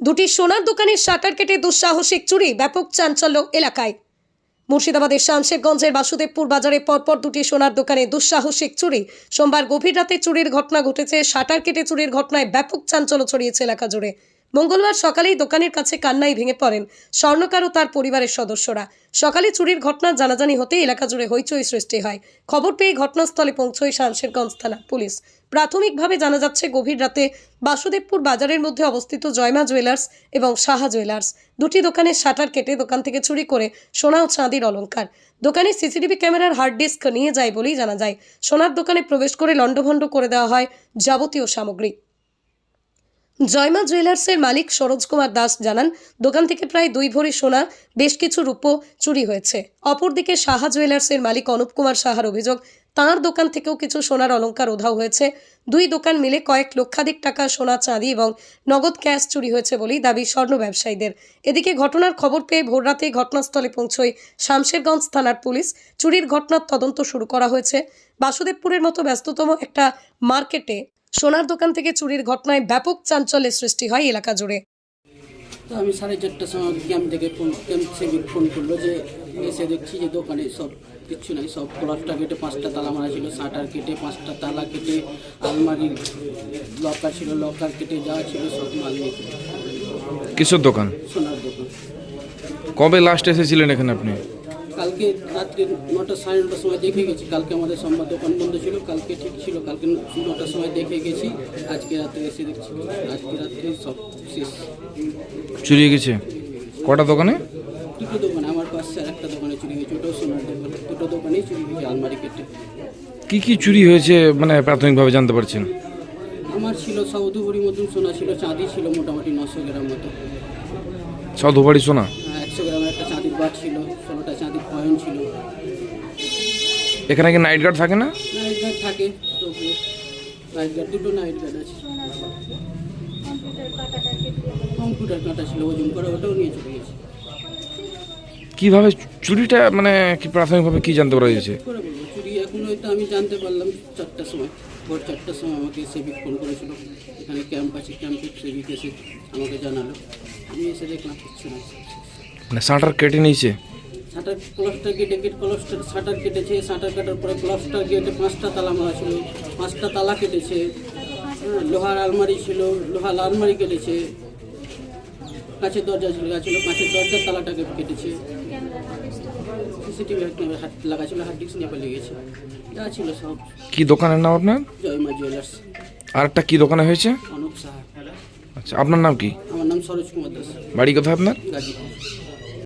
দুটি সোনার দোকানের শাটার কেটে দুঃসাহসিক চুরি ব্যাপক চাঞ্চল্য এলাকায়। মুর্শিদাবাদের শামশেরগঞ্জের বাসুদেবপুর বাজারে পরপর দুটি সোনার দোকানে দুঃসাহসিক চুরি। সোমবার গভীর রাতে চুরির ঘটনা ঘটেছে। শাটার কেটে চুরির ঘটনায় ব্যাপক চাঞ্চল্য ছড়িয়েছে এলাকা জুড়ে। মঙ্গলবার সকালেই দোকানের কাছে কান্নাই ভেঙে পড়েন স্বর্ণকার ও তার পরিবারের সদস্যরা। সকালে চুরির ঘটনা জানাজানি হতেই এলাকা জুড়ে হইচই সৃষ্টি হয়। খবর পেয়ে ঘটনাস্থলে পৌঁছয় শামশেরগঞ্জ থানা পুলিশ। প্রাথমিকভাবে জানা যাচ্ছে, গভীর রাতে বাসুদেবপুর বাজারের মধ্যে অবস্থিত জয়মা জুয়েলার্স এবং সাহা জুয়েলার্স দুটি দোকানের শাটার কেটে দোকান থেকে চুরি করে সোনা ও চাঁদির অলংকার। দোকানে সিসিটিভি ক্যামেরার হার্ড ডিস্ক নিয়ে যায় বলেই জানা যায়। সোনার দোকানে প্রবেশ করে লণ্ডভণ্ড করে দেওয়া হয় যাবতীয় সামগ্রী। জয়মা জুয়েলার্সের মালিক সরোজ কুমার দাস জানান, দোকান থেকে প্রায় দুই ভরি সোনা, বেশ কিছু রূপো চুরি হয়েছে। অপরদিকে সাহা জুয়েলার্সের মালিক অনুপ কুমার সাহার অভিযোগ, তাঁর দোকান থেকেও কিছু সোনার অলংকার উধাও হয়েছে। দুই দোকান মিলে কয়েক লক্ষাধিক টাকা সোনা, চাঁদি এবং নগদ ক্যাশ চুরি হয়েছে বলেই দাবি স্বর্ণ ব্যবসায়ীদের। এদিকে ঘটনার খবর পেয়ে ভোররাতে ঘটনাস্থলে পৌঁছয় শামশেরগঞ্জ থানার পুলিশ। চুরির ঘটনার তদন্ত শুরু করা হয়েছে। বাসুদেবপুরের মতো ব্যস্ততম একটা মার্কেটে সোনার দোকান থেকে চুরির ঘটনায় ব্যাপক চাঞ্চল্যের সৃষ্টি হয় এলাকা জুড়ে। তো আমি সাড়ে চারটার সময় ক্যাম্প থেকে ফোন ক্যাম্প ফোন করল যে এসে দেখছি যে দোকানে সব কিচ্ছু নাই সব ক্লাসটা কেটে পাঁচটা তালা মারা ছিল শাটার কেটে পাঁচটা তালা কেটে আলমারি লকার ছিল লকার কেটে যা ছিল সব মাল নিয়ে কিসের দোকান? সোনার দোকান। কবে লাস্ট এসেছিলেন এখানে আপনি? কালকে রাত্রে নটা সাড়ে নটার সময় দেখে গেছি। কালকে আমাদের সোমবার দোকান বন্ধ ছিল কালকে ঠিক ছিল। কালকে নটার সময় দেখে গেছি আজকে রাত্রে এসে দেখছি। আজকে রাত্রে সব শেষ। চুরি হয়ে গেছে? কটা দোকানে? দুটো দোকানে আমার পাশে একটা দোকানে চুরি হয়েছে। ওটাও সোনার দোকান। দুটো দোকানেই চুরি হয়েছে আলমারি কেটে। কি কি চুরি হয়েছে মানে প্রাথমিকভাবে জানতে পারছেন? আমার ছিল সৌদুবুরি মতন সোনা ছিল চাঁদি ছিল মোটামুটি নশো গ্রাম মতো। সব ধোবাড়ি সোনা একশো ছিল ষোলোটা এখানে কি নাইট গার্ড থাকে না? নাইট গার্ড থাকে নাইট গার্ড দুটো নাইট গার্ড আছে। কম্পিউটার কাটা ছিল ওজন করে ওটাও নিয়ে চলে গেছে। কীভাবে চুরিটা মানে কি প্রাথমিকভাবে কি জানতে পারা গেছে? বলব চুরি এখন হয়তো আমি জানতে পারলাম চারটার সময় ভোর চারটার সময় আমাকে সেবিক ফোন করেছিল। এখানে ক্যাম্প আছে ক্যাম্পে সেবিক এসে আমাকে জানালো। আমি এসে দেখলাম কিচ্ছু না মানে শাটার কেটে নিয়েছে? শাটার ক্লসটা কেটে কেটে ক্লসটার শাটার কেটেছে শাটার কাটার পরে ক্লসটা কেটে পাঁচটা তালা মারা ছিল। পাঁচটা তালা কেটেছে। হ্যাঁ, লোহার আলমারি ছিল লোহার আলমারি কেটেছে। কাঁচের দরজা ছিল দরজার তালাটাকে কেটেছে। সিসিটিভি লাগা ছিল ডিস্ক নিয়ে পালিয়ে গেছে। যা ছিল সব। কি দোকানের নাম আপনার? জয়মা জুয়েলার্স। আর একটা কি দোকানে হয়েছে? অনুপ সাহা। আচ্ছা আপনার নাম কি? আমার নাম সরোজ কুমার দাস। বাড়ি কোথায় আপনার? গাজীপুর।